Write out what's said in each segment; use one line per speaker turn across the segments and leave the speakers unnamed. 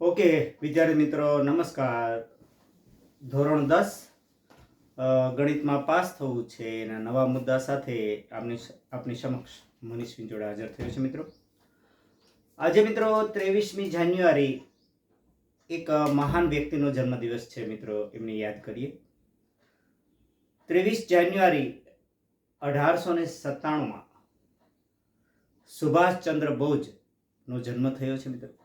Okay, વિદ્યાર્થી મિત્રો, નમસ્કાર. ધોરણ દસ ગણિતમાં પાસ થવું છે એના નવા મુદ્દા સાથે આપની આપની સમક્ષ મનીષ વિંજોડા હાજર થયો છે મિત્રો. આજે મિત્રો, ત્રેવીસમી જાન્યુઆરી એક મહાન વ્યક્તિનો જન્મદિવસ છે મિત્રો, એમને યાદ કરીએ. ત્રેવીસ જાન્યુઆરી અઢારસો ને સત્તાણુંમાં સુભાષચંદ્ર બોઝનો જન્મ થયો છે મિત્રો.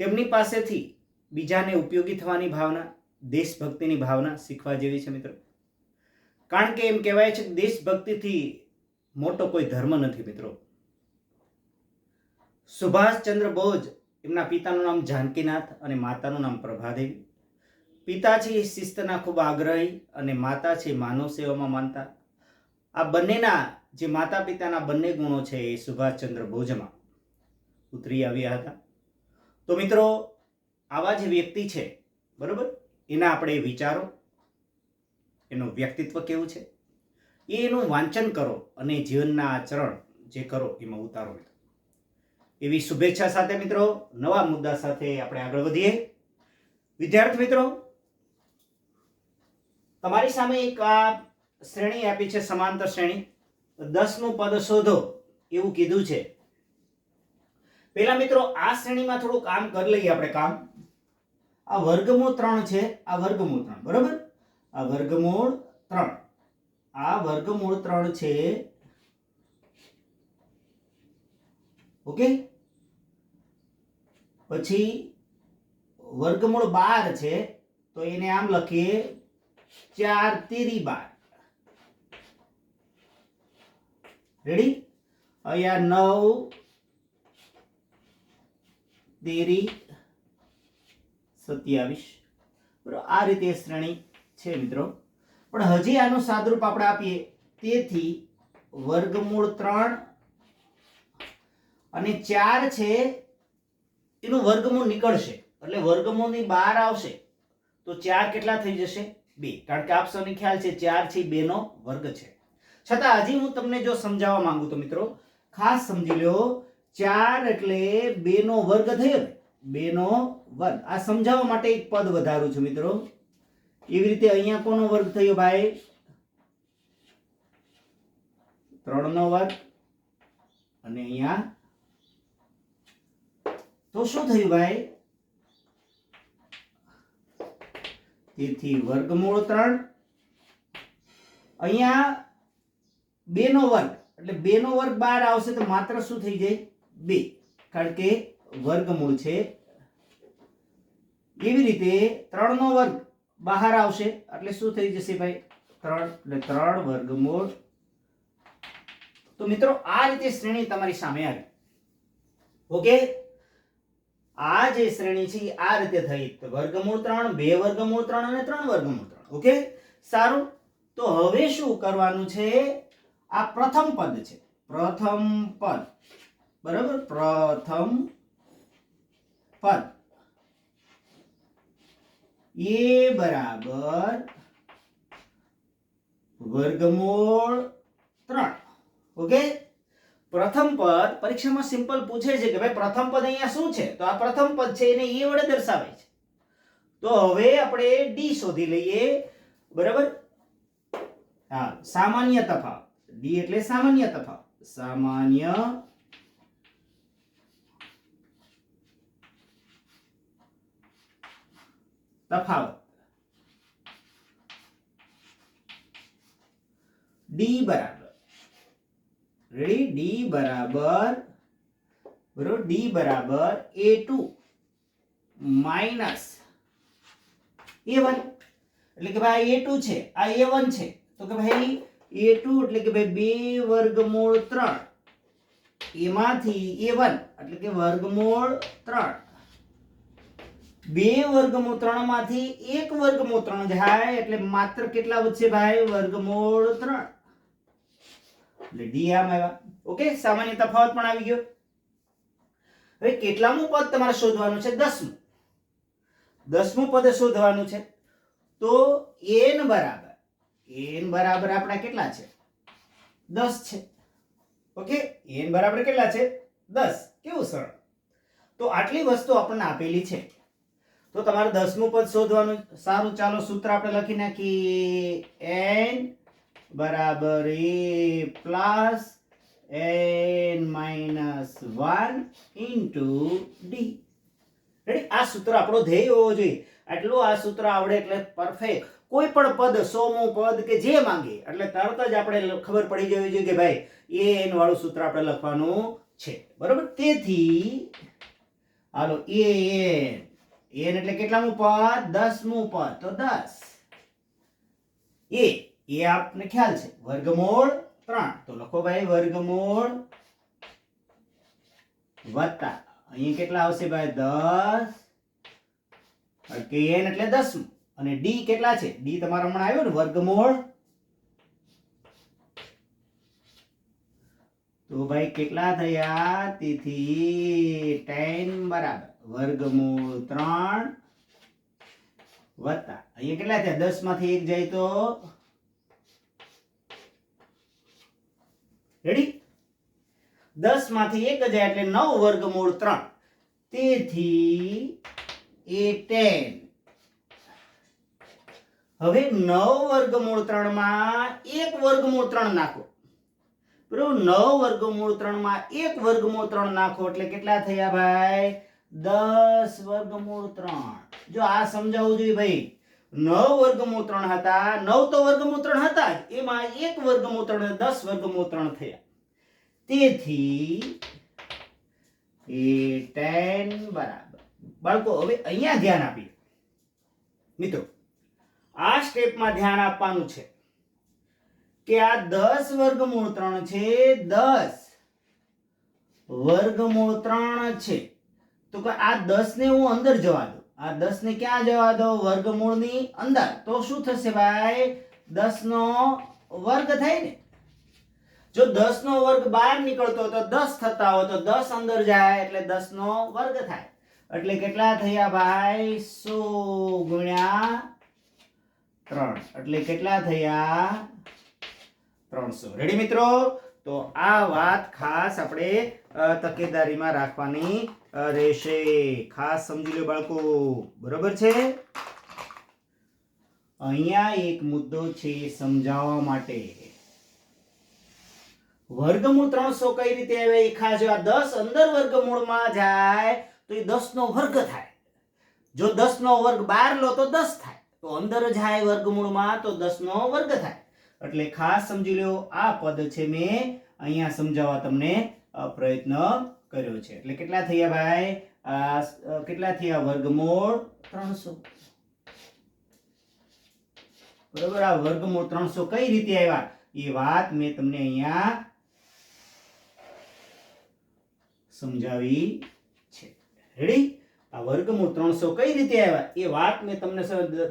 તેમની પાસેથી બીજાને ઉપયોગી થવાની ભાવના, દેશભક્તિની ભાવના શીખવા જેવી છે મિત્રો. કારણ કે એમ કહેવાય છે કે દેશભક્તિથી મોટો કોઈ ધર્મ નથી મિત્રો. સુભાષચંદ્ર બોઝ એમના પિતાનું નામ જાનકીનાથ અને માતાનું નામ પ્રભાદેવી. પિતા છે શિસ્તના ખૂબ આગ્રહી અને માતા છે માનવ સેવામાં માનતા. આ બંનેના જે માતા પિતાના બંને ગુણો છે એ સુભાષચંદ્ર બોઝમાં ઉતરી આવ્યા હતા. તો મિત્રો, આવા જે વ્યક્તિ છે, બરોબર? એના આપણે વિચારો, એનું વ્યક્તિત્વ કેવું છે? એ એનું વાંચન કરો અને જીવનના આચરણ જે કરો, એમાં ઉતારો મિત્રો એવી શુભેચ્છા સાથે મિત્રો, નવા મુદ્દા સાથે આપણે આગળ વધીએ. વિદ્યાર્થી મિત્રો, તમારી સામે એક આ શ્રેણી આપી છે, સમાંતર શ્રેણી. દસનું પદ શોધો, એવું કીધું છે. પેલા મિત્રો, આ શ્રેણીમાં થોડું કામ કરી લઈએ આપણે કામ. આ વર્ગમૂળ ત્રણ છે, આ વર્ગમૂળ ત્રણ, બરોબર? આ વર્ગમૂળ ત્રણ. આ વર્ગમૂળ ત્રણ છે, ઓકે? પછી વર્ગમૂળ બાર છે, તો એને આમ લખીએ ચાર તેરી બાર. રેડી અહીંયા નવ તેરી સત્યાવીસ. બરોબર, આ રીતે શ્રેણી છે મિત્રો. પણ હજી આનું સાદરૂપ આપણે આપીએ. તેથી વર્ગમૂળ ત્રણ અને ચાર છે, એનું વર્ગમૂળ નીકળશે. એટલે વર્ગમૂળની બહાર આવશે. તો ચાર કેટલા થઈ જશે? બે. કારણ કે આપ સૌને ખ્યાલ છે, ચાર છે બે વર્ગ છે. છતાં હજી હું તમને જો સમજાવવા માંગુ તો મિત્રો, ખાસ સમજી લો ચાર એટલે બે નો વર્ગ થયો ને બે નો વર્ગ. આ સમજાવવા માટે એક પદ વધારું છું મિત્રો. એવી રીતે અહીંયા કોનો વર્ગ થયો ભાઈ? ત્રણ નો વર્ગ. અને અહીંયા? તો શું થયું ભાઈ? તેથી વર્ગમૂળ ત્રણ. અહીંયા બે નો વર્ગ. એટલે બે નો વર્ગ બાર આવશે તો માત્ર શું થઈ જાય? બે. કારણ કે વર્ગમૂળ છે. એવી રીતે ત્રણ નો વર્ગ બહાર આવશે. એટલે શું થઈ જશે ભાઈ? ત્રણ. એટલે ત્રણ વર્ગમૂળ. તો મિત્રો, આ રીતે શ્રેણી તમારી સામે આવી. ઓકે? આ જે શ્રેણી છે આ રીતે થઈ. વર્ગમૂળ ત્રણ, બે વર્ગમૂળ ત્રણ અને ત્રણ વર્ગમૂળ ત્રણ. ઓકે? સારું. તો હવે શું કરવાનું છે? આ પ્રથમ પદ છે. પ્રથમ પદ. બરાબર? પ્રથમ પદ. એ બરાબર વર્ગમૂળ ત્રણ. ઓકે? પ્રથમ પદ પરીક્ષામાં સિમ્પલ પૂછે છે કે ભાઈ પ્રથમ પદ અહીંયા શું છે? તો આ પ્રથમ પદ છે એને એ વડે દર્શાવે છે. તો હવે આપણે ડી શોધી લઈએ. બરાબર? હા, સામાન્ય તફાવત. ડી એટલે સામાન્ય તફાવત. સામાન્ય તફાવત. ડી બરાબર. રેડી ડી બરાબર. બરોબર ડી બરાબર A two minus A one એટલે કે ભાઈ એ ટુ છે, આ એ વન છે. તો કે ભાઈ એ ટુ એટલે કે ભાઈ બે વર્ગમૂળ ત્રણ. એમાંથી એ વન એટલે કે વર્ગમૂળ ત્રણ. બે વર્ગમૂળ ત્રણમાંથી એક વર્ગમૂળ ત્રણ થાય એટલે માત્ર કેટલા વધશે ભાઈ? વર્ગમૂળ ત્રણ એટલે ડી આમ આવ્યા. ઓકે, સામાન્ય તફાવત પણ આવી ગયો. હવે કેટલામું પદ તમારે શોધવાનું છે? દસમું. દસમું પદ શોધવાનું છે. તો એન બરાબર. એન બરાબર આપણા કેટલા છે? દસ છે. ઓકે, એન બરાબર કેટલા છે? દસ. કેવું સરળ? તો આટલી વસ્તુ આપણને આપેલી છે. તો તમારે દસમું પદ શોધવાનું સારું, ચાલો સૂત્ર આપણે લખી નાખીએ. એન બરાબર A plus N minus one into D ready આ સૂત્ર આપણો ધ્યેય હોવો જોઈએ. આટલું આ સૂત્ર આવડે એટલે પરફેક્ટ કોઈ પણ પદ, સોમું પદ કે જે માંગે, એટલે તરત જ આપણે ખબર પડી જવી જોઈએ કે ભાઈ એ એન વાળું સૂત્ર આપણે લખવાનું છે. બરોબર? તેથી, હાલો એ એન એન એટલે કેટલામું પદ? દસમું પદ. તો દસ. એ એ આપને ખ્યાલ છે. વર્ગમૂળ ત્રણ. તો લખો ભાઈ, વર્ગમૂળ વત્તા. અહીં કેટલા આવશે ભાઈ? દસ. કે એન એટલે દસમું. અને ડી કેટલા છે? ડી તમારા હમણાં આવ્યો ને, વર્ગમૂળ. તો ભાઈ કેટલા થયા? તેથી ટેન બરાબર. વર્ગમૂળ ત્રણ વત્તા. અહીંયા કેટલા થયા? દસમાંથી એક જાય તો? રેડી દસમાંથી એક જાય એટલે નવ વર્ગમૂળ ત્રણ. તેથી એ ટેન. હવે નવ વર્ગમૂળ ત્રણમાં એક વર્ગમૂળ ત્રણ નાખો. બરોબર? નવ વર્ગમૂળ ત્રણમાં એક વર્ગમૂળ ત્રણ નાખો એટલે કેટલા થયા ભાઈ? દસ વર્ગમૂળ ત્રણ. જો આ સમજાવવું જોઈએ ભાઈ. નવ વર્ગમૂળ ત્રણ હતા, નવ તો વર્ગમૂળ ત્રણ હતા એમાં એક વર્ગમૂળ ત્રણ દસ વર્ગમૂળ ત્રણ થયા. તેથી એ ટેન બરાબર. બાળકો, હવે અહીંયા ધ્યાન આપીએ. મિત્રો, આ સ્ટેપમાં ધ્યાન આપવાનું છે કે આ દસ વર્ગમૂળ ત્રણ છે, દસ વર્ગમૂળ ત્રણ છે. તો કે આ દસ ને હું અંદર જવા દઉં. આ દસ ને ક્યાં જવા દઉં? વર્ગમૂળની અંદર. તો શું થશે ભાઈ? દસ નો વર્ગ થાય ને. જો દસ નો વર્ગ બહાર નીકળતો તો દસ થતા હોય તો દસ અંદર જાય એટલે દસ નો વર્ગ થાય. એટલે કેટલા થયા ભાઈ? સો ગુણ્યા ત્રણ. એટલે કેટલા થયા? ત્રણસો. રેડી મિત્રો? તો આ વાત ખાસ આપણે તકેદારીમાં રાખવાની રહેશે. ખાસ સમજી લો બાળકો. બરોબર છે? અહીંયા એક મુદ્દો છે સમજાવવા માટે. વર્ગમૂળ ત્રણસો કઈ રીતે આવે? એ ખાસ જો આ દસ અંદર વર્ગમૂળમાં જાય, તો એ દસ નો વર્ગ થાય. જો દસ નો વર્ગ બહાર લો, તો દસ થાય. તો અંદર જાય વર્ગમૂળમાં, તો દસ નો વર્ગ થાય. એટલે ખાસ સમજી લો આ પદ છે મેં અહીંયા સમજાવવા તમને પ્રયત્ન કર્યો છે. એટલે કેટલા થયા ભાઈ? કેટલા થયા? વર્ગમૂળ ત્રણસો. બરોબર? આ વર્ગમૂળ ત્રણસો કઈ રીતે આવ્યા? એ વાત મેં તમને અહીંયા સમજાવી છે. રેડી આ વર્ગમૂળ ત્રણસો કઈ રીતે આવ્યા? એ વાત મેં તમને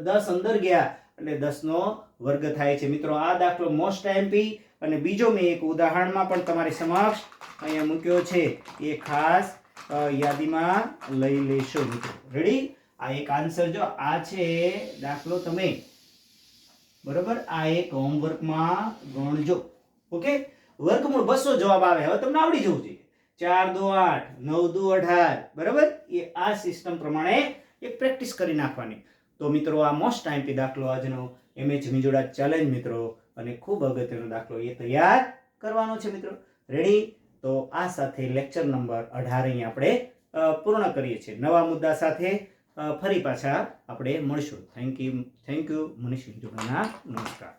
દસ અંદર ગયા. એટલે દસ નો વર્ગ થાય છે. મિત્રો, આ દાખલો મોસ્ટ એમપી અને બીજો મેં એક ઉદાહરણમાં પણ તમારી સમક્ષ અહીંયા મૂક્યો છે. એ ખાસ યાદીમાં લઈ લેશો મિત્રો. રેડી આ એક આન્સર જો, આ છે દાખલો તમે. બરોબર? આ એક હોમવર્કમાં ગણજો. ઓકે વર્ગમૂળ બસો જવાબ આવે. હવે તમને આવડી જવું જોઈએ. ચાર દો આઠ, નવ દો અઢાર. બરાબર? એ આ સિસ્ટમ પ્રમાણે એક પ્રેક્ટિસ કરી નાખવાની. તો મિત્રો, આ મોસ્ટ ટાઈમ દાખલો આજનો એમએચ મિજોડા ચેલેન્જ મિત્રો. અને ખૂબ અગત્યનો દાખલો એ તૈયાર કરવાનો છે મિત્રો. રેડી તો આ સાથે લેક્ચર નંબર અઢાર અહીં આપણે પૂર્ણ કરીએ છીએ. નવા મુદ્દા સાથે ફરી પાછા આપણે મળીશું. Thank you thank you Manish મિત્રોના નમસ્કાર.